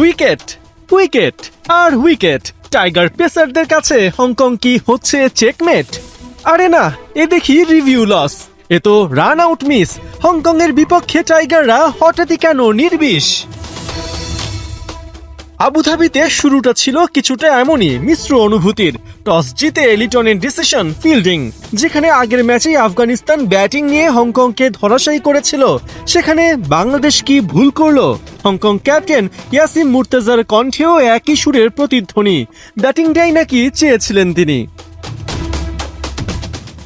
Wicket wicket আর wicket. Tiger পেসারদের কাছে হংকং কি হচ্ছে চেকমেট আরে না, এ দেখি রিভিউ লস এ তো রান আউট মিস হংকং এর বিপক্ষে টাইগাররা হঠাৎই কেন নির্বিষ? আবুধাবিতে শুরুটা ছিল কিছুটা এমনই মিশ্র অনুভূতির। টস জিতে লিটনের ডিসিশন ফিল্ডিং যেখানে আগের ম্যাচেই আফগানিস্তান ব্যাটিং নিয়ে হংকংকে ধরাশায়ী করেছিল। সেখানে বাংলাদেশ কি ভুল করল? হংকং ক্যাপ্টেন ইয়াসিম মুর্তেজার কণ্ঠেও একই সুরের প্রতিধ্বনি। ব্যাটিংটাই নাকি চেয়েছিলেন তিনি।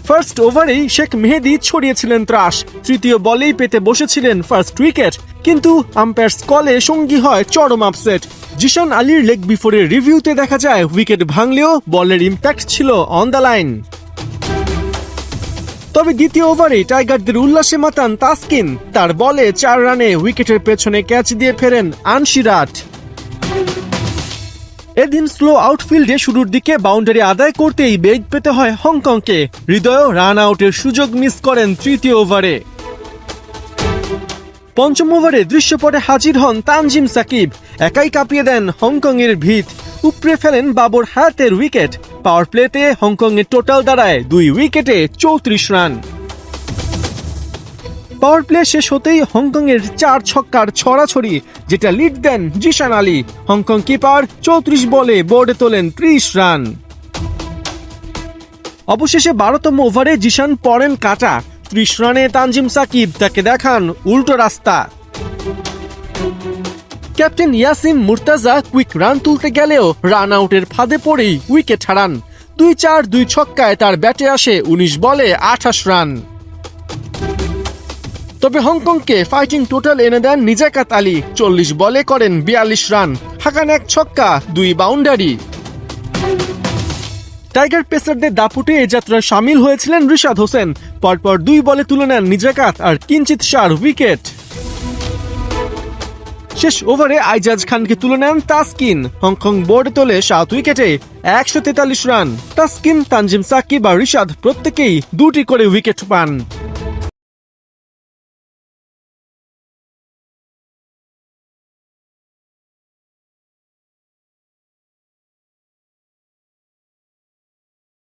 ফার্স্ট ওভারেই শেখ মেহেদি ছড়িয়েছিলেন ত্রাস। তৃতীয় বলেই পেতে বসেছিলেন ফার্স্ট উইকেট। কিন্তু আম্পায়ার্স কলে সঙ্গী হয় চরম আপসেট জিশান আলীর লেগ বিফোরের রিভিউতে দেখা যায়, উইকেট ভাঙলেও বলের ইম্প্যাক্ট ছিল অন দ্য লাইন তবে দ্বিতীয় ওভারে টাইগারদের উল্লাসে মাতান তাসকিন। তার বলে চার রানে উইকেটের পেছনে ক্যাচ দিয়ে ফেরেন আনশিরাট। এদিন স্লো আউটফিল্ডে শুরুর দিকে বাউন্ডারি আদায় করতেই বেগ পেতে হয় হংকংকে। হৃদয় রান আউটের সুযোগ মিস করেন তৃতীয় ওভারে। পঞ্চম ওভারে দৃশ্যপটে হাজির হন তানজিম সাকিব। একাই কাঁপিয়ে দেন হংকং এর ভিত। উপড়ে ফেলেন বাবর হাতের উইকেট। পাওয়ার প্লেতে হংকং এর টোটাল দাঁড়ায় দুই উইকেটে চৌত্রিশ রান। পাওয়ার প্লে শেষ হতেই হংকং এর চার ছক্কার ছড়াছড়ি, যেটা লিড দেন Zeeshan Ali. Hong Kong keeper চৌত্রিশ বলে বোর্ডে তোলেন ত্রিশ রান। অবশেষে বারোতম ওভারে জিশান পড়েন কাটা। ত্রিশ রানে তানজিম সাকিব, তাকে দেখান উল্টো রাস্তা। Captain Yasim Murtaza quick run তুলতে গেলেও রান আউটের ফাঁদে পড়েই উইকেট হারান। দুই চার, দুই ছক্কায় তার ব্যাটে আসে উনিশ বলে আঠাশ রান। তবে হংকংকে ফাইটিং টোটাল এনে দেন নিজাকাত আলী, চল্লিশ বলে করেন বিয়াল্লিশ রান। হাকান এক ছক্কা, দুই বাউন্ডারি। টাইগার পেসারদের দাপুটে এ যাত্রায় সামিল হয়েছিলেন রিশাদ হোসেন। পরপর দুই বলে তুলে নেন নিজাকাত আর কিঞ্চিত সার উইকেট। শেষ ওভারে আইজাজ খানকে তুলে নেন তাসকিন। হংকং বোর্ডে তোলে সাত উইকেটে একশো তেতাল্লিশ রান। তাসকিন, তানজিম সাকিব আর রিশাদ প্রত্যেকেই দুটি করে উইকেট পান।